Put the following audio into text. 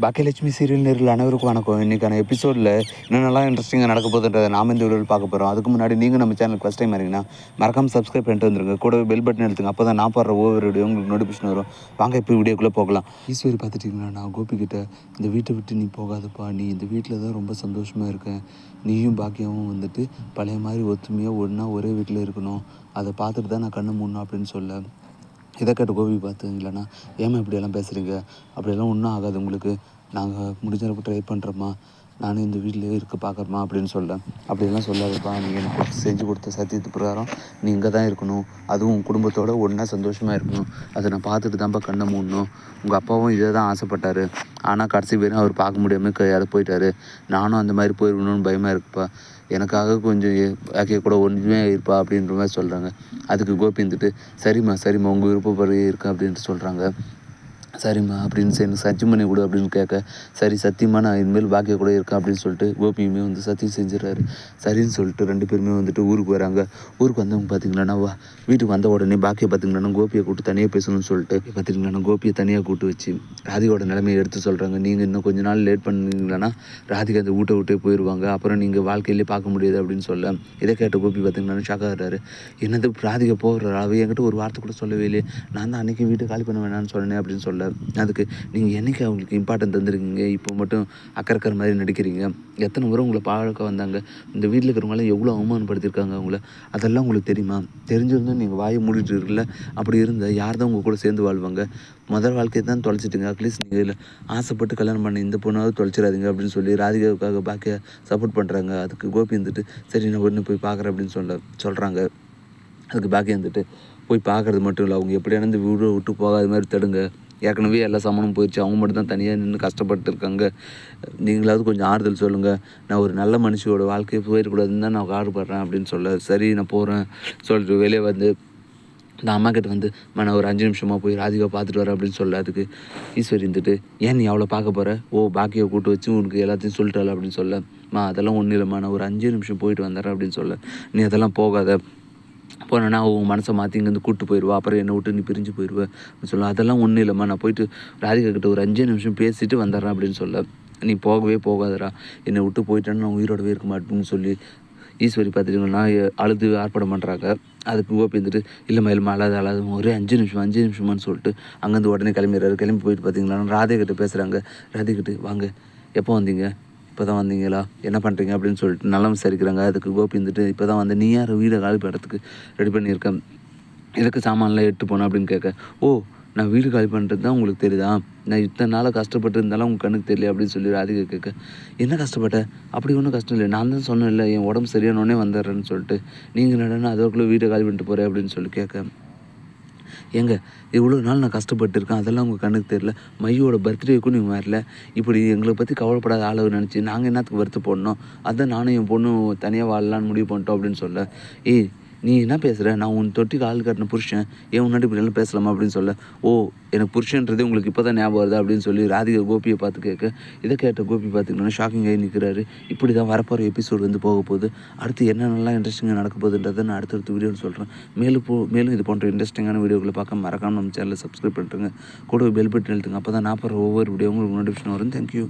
Baakiyalakshmi serial நேரில் அனைவருக்கும் வணக்கம். இன்றைக்கான எபிசோடில் என்னென்னலாம் இன்ட்ரெஸ்டிங்காக நடக்க போதுன்றதை நாம இந்த வீடியோவில் பார்க்க போகிறோம் அதுக்கு முன்னாடி நீங்கள் நம்ம சேனலுக்கு ஃபஸ்ட் டைம் வரீங்கன்னா மறக்காம சப்ஸ்கிரைப் பண்ணிட்டு வந்துருங்க. கூடவே பெல் பட்டன் எடுத்துங்க. அப்போ தான் நான் போடுற ஒவ்வொரு வீடியோ உங்களுக்கு நோட்டிஃபிகேஷன் வரும். வாங்க இப்போ வீடியோக்குள்ளே போகலாம். ஈஸ்வரி பார்த்துட்டிங்கன்னா நான் கோபிக்கிட்ட இந்த வீட்டை விட்டு நீ போகாதப்பா. நீ இந்த வீட்டில் தான் ரொம்ப சந்தோஷமாக இருக்கேன். நீயும் பாக்கியமும் வந்துட்டு பழைய மாதிரி ஒத்துமையாக ஒன்றா ஒரே வீட்டில் இருக்கணும். அதை பார்த்துட்டு தான் நான் கண்ணு மூடணும் அப்படின்னு சொல்ல. இதை கேட்டு கோபி பார்த்துங்களேண்ணா ஏமா இப்படியெல்லாம் பேசுகிறீங்க அப்படியெல்லாம் ஒன்றும் ஆகாது உங்களுக்கு. நாங்கள் முடிஞ்ச அளவுக்கு ட்ரை பண்ணுறோம்மா நானும் இந்த வீட்லேயே இருக்க பார்க்குறமா அப்படின்னு சொல்கிறேன் அப்படியெல்லாம் சொல்லாதப்பா. நீங்கள் எனக்கு செஞ்சு கொடுத்த சத்தியத்து பிரகாரம் நீ இங்கே தான் இருக்கணும். அதுவும் உன் குடும்பத்தோடு ஒன்றா சந்தோஷமாக இருக்கணும். அதை நான் பார்த்துட்டு தான்ப்பா கண்ணை மூடணும். உங்கள் அப்பாவும் இதை தான் ஆசைப்பட்டார். ஆனால் கடைசி வரையும் அவர் பார்க்க முடியாமல் கையால் போயிட்டாரு. நானும் அந்த மாதிரி போயிடணும்னு பயமாக இருக்குப்பா. எனக்காக கொஞ்சம் ஆக்கிய கூட ஒன்றுமே இருப்பா அப்படின்ற மாதிரி சொல்கிறாங்க அதுக்கு கோபி இருந்துட்டு சரிம்மா சரிம்மா உங்கள் விருப்பப்படி இருக்கா அப்படின்ட்டு சொல்கிறாங்க சரிம்மா அப்படின்னு சரி எனக்கு சத்தியம் பண்ணி கொடு அப்படின்னு கேட்க சரி சத்தியமாக நான் இனிமேல் பாக்கிய கூட இருக்கேன் அப்படின்னு சொல்லிட்டு கோபியுமே வந்து சத்தியம் செஞ்சிடறாரு. சரின்னு சொல்லிட்டு ரெண்டு பேருமே வந்துட்டு ஊருக்கு வராங்க. ஊருக்கு வந்தவங்க பார்த்தீங்கன்னா வா வீட்டுக்கு வந்த உடனே பாக்கியை பார்த்தீங்கன்னா கோபியை கூப்பிட்டு தனியாக பேசணும்னு சொல்லிட்டு பார்த்தீங்கன்னா கோபியை தனியாக கூப்பிட்டு வச்சு ராதிகாவோட நிலைமையை எடுத்து சொல்கிறாங்க நீங்கள் இன்னும் கொஞ்ச நாள் லேட் பண்ணீங்கன்னா ராதிகா அந்த வீட்டை விட்டே போயிடுவாங்க அப்புறம் நீங்கள் வாழ்க்கையிலே பார்க்க முடியாது அப்படின்னு சொல்ல இதை கேட்ட கோபி பார்த்தீங்கன்னா ஷாக் ஆகிறாரு என்னது ராதிகா போகிற அவ என்கிட்ட ஒரு வார்த்தை கூட சொல்லவே இல்லையே. நான் தான் அன்றைக்கி வீட்டை காலி பண்ண வேணாம்னு சொன்னேன் அப்படின்னு சொல்ல அதுக்கு நீங்கள் என்னைக்கு அவங்களுக்கு இம்பார்ட்டன்ட் தந்துருக்கீங்க? இப்போ மட்டும் அக்கறக்கிற மாதிரி நடிக்கிறீங்க. எத்தனை முறை உங்களை பாழக்க வந்தாங்க? இந்த வீட்டில் இருக்கிறவங்களாம் எவ்வளோ அவமானப்படுத்தியிருக்காங்க அவங்கள அதெல்லாம் உங்களுக்கு தெரியுமா? தெரிஞ்சிருந்தும் நீங்கள் வாயை மூடிட்டு இருக்குல்ல அப்படி இருந்தால் யார் தான் உங்கள் கூட சேர்ந்து வாழ்வாங்க? முதல் வாழ்க்கையை தான் தொலைச்சிட்டுங்க. அட்லீஸ்ட் நீங்கள் ஆசைப்பட்டு கல்யாணம் பண்ண இந்த பொண்ணாவது தொலைச்சிடாதீங்க அப்படின்னு சொல்லி ராதிகாவுக்காக பாக்கிய சப்போர்ட் பண்ணுறாங்க அதுக்கு கோபி வந்துட்டு சரி நான் ஒன்று போய் பார்க்குறேன் அப்படின்னு சொல்ல சொல்கிறாங்க அதுக்கு பாக்கி வந்துட்டு போய் பார்க்குறது மட்டும் இல்லை. அவங்க எப்படியான இந்த வீடு விட்டு போகாத மாதிரி தடுங்க. ஏற்கனவே எல்லா சாமானும் போயிடுச்சு. அவங்க மட்டும் தான் தனியாக நின்று கஷ்டப்பட்டு இருக்காங்க. நீங்களாவது கொஞ்சம் ஆறுதல் சொல்லுங்கள் நான் ஒரு நல்ல மனுஷியோட வாழ்க்கையை போயிடக்கூடாதுன்னு தான் நான் ஆடுபடுறேன் அப்படின்னு சொல்ல சரி நான் போகிறேன் சொல்லிட்டு வெளியே வந்து இந்த அம்மா கிட்ட வந்து நான் ஒரு அஞ்சு நிமிஷமாக போய் ராதிகா பார்த்துட்டு வரேன் அப்படின்னு சொல்ல அதுக்கு ஈஸ்வரி இருந்துட்டு ஏன் நீ அவளை பார்க்க போகிற ஓ பாக்கியை கூட்டு வச்சு உனக்கு எல்லாத்தையும் சொல்லிட்டாள்? அப்படின்னு சொல்ல மா அதெல்லாம் ஒன்றும் இல்லைம்மா. நான் ஒரு அஞ்சு நிமிஷம் போயிட்டு வந்துடுறேன் அப்படின்னு சொல்ல நீ அதெல்லாம் போகாத. போனேன்னா அவன் மனசை மாற்றி இங்கேருந்து கூப்பிட்டு போயிடுவா அப்புறம் என்னை விட்டு நீ பிரிஞ்சு போயிடுவேன் அப்படின்னு சொல்ல. அதெல்லாம் ஒன்றும் இல்லைம்மா. நான் போயிட்டு ராதிகா கிட்ட ஒரு அஞ்சு நிமிஷம் பேசிட்டு வந்துடுறேன் அப்படின்னு சொல்ல. நீ போகவே போகாதடா. என்னை விட்டு போயிட்டேன்னு நான் உயிரோடவே இருக்க மாட்டேன்னு சொல்லி ஈஸ்வரி பார்த்துட்டிங்கன்னா அழுது ஆர்ப்பாடம் பண்ணுறாங்க அதுக்கு கோபி வந்துட்டு இல்லைம்மா இல்லைம்மா அழாது அழாது ஒரே அஞ்சு நிமிஷம் அஞ்சு நிமிஷமான்னு சொல்லிட்டு அங்கேருந்து உடனே கிளம்பிடுறாரு. கிளம்பி போயிட்டு பார்த்தீங்களா ராதே கிட்ட பேசுகிறாங்க ராதே கிட்ட வாங்க எப்போ வந்தீங்க? இப்போ தான் வந்தீங்களா? என்ன பண்ணுறீங்க அப்படின்னு சொல்லிட்டு நலம் விசாரிக்கிறாங்க. அதுக்கு கோபி வந்துட்டு இப்போ தான் வந்து நீ யார்? வீடை காலி பண்ணுறதுக்கு ரெடி பண்ணியிருக்கேன் எதுக்கு சாமான்லாம் எட்டு போனேன் அப்படின்னு கேட்க ஓ நான் வீடு காலி பண்ணுறது தான் உங்களுக்கு தெரியுதா? நான் இத்தனை நாளாக கஷ்டப்பட்டு இருந்தாலும் உங்கள் கண்ணுக்கு தெரியல அப்படின்னு சொல்லி ராதிகா கேட்க என்ன கஷ்டப்பட்ட? அப்படி ஒன்றும் கஷ்டம் இல்லை. நான் தான் இல்லை என் உடம்பு சரியானோடனே வந்துடுறேன்னு சொல்லிட்டு. நீங்கள் என்னடா அதோக்குள்ளே வீடை காலி பண்ணிட்டு போகிறேன் அப்படின்னு சொல்லி கேட்க ஏங்க இவ்வளோ நாள் நான் கஷ்டப்பட்டு இருக்கேன் அதெல்லாம் உங்கள் கண்ணுக்கு தெரியல. மையோட பர்த்டேக்கும் நீங்கள் வரல. இப்படி எங்களை பற்றி கவலைப்படாத ஆளவு நினச்சி நாங்கள் என்னத்துக்கு வருத்த போடணும்? அதான் நானும் என் பொண்ணும் தனியாக வாழலான்னு முடிவு பண்ணிட்டோம் அப்படின்னு சொல்ல. ஏய் நீ என்ன பேசுகிற நான் உன் தொட்டி கால் கட்டின புருஷன். ஏன் முன்னாடி இப்படிலாம் பேசலாமா அப்படின்னு சொல்ல? ஓ எனக்கு புருஷன்றதே உங்களுக்கு இப்போ தான் ஞாபகம் வருது அப்படின்னு சொல்லி ராதிகா கோபியை பார்த்து கேட்க இதை கேட்ட கோபி பார்த்துக்கிட்டோன்னா ஷாக்கிங் ஆகி நிற்கிறாரு இப்படி தான் வரப்போகிற எபிசோடு வந்து போக போகுது. அடுத்து என்னென்னலாம் இன்ட்ரெஸ்டிங்காக நடக்க போகுதுன்றதை நான் அடுத்தடுத்த வீடியோன்னு சொல்கிறேன் மேலும் போ மேலும் இது போன்ற இன்ட்ரெஸ்டிங்கான வீடியோக்களை பார்க்க மறக்காமல் நம்ம சேனலை சப்ஸ்கிரைப் பண்ணிட்டுருங்க கூட பெல் பட்டன் எழுத்துங்க அப்போ தான் நான் போகிற ஒவ்வொரு வீடியோ உங்களுக்கு நோட்டிஃபிகேஷன் வரும். தேங்க்யூ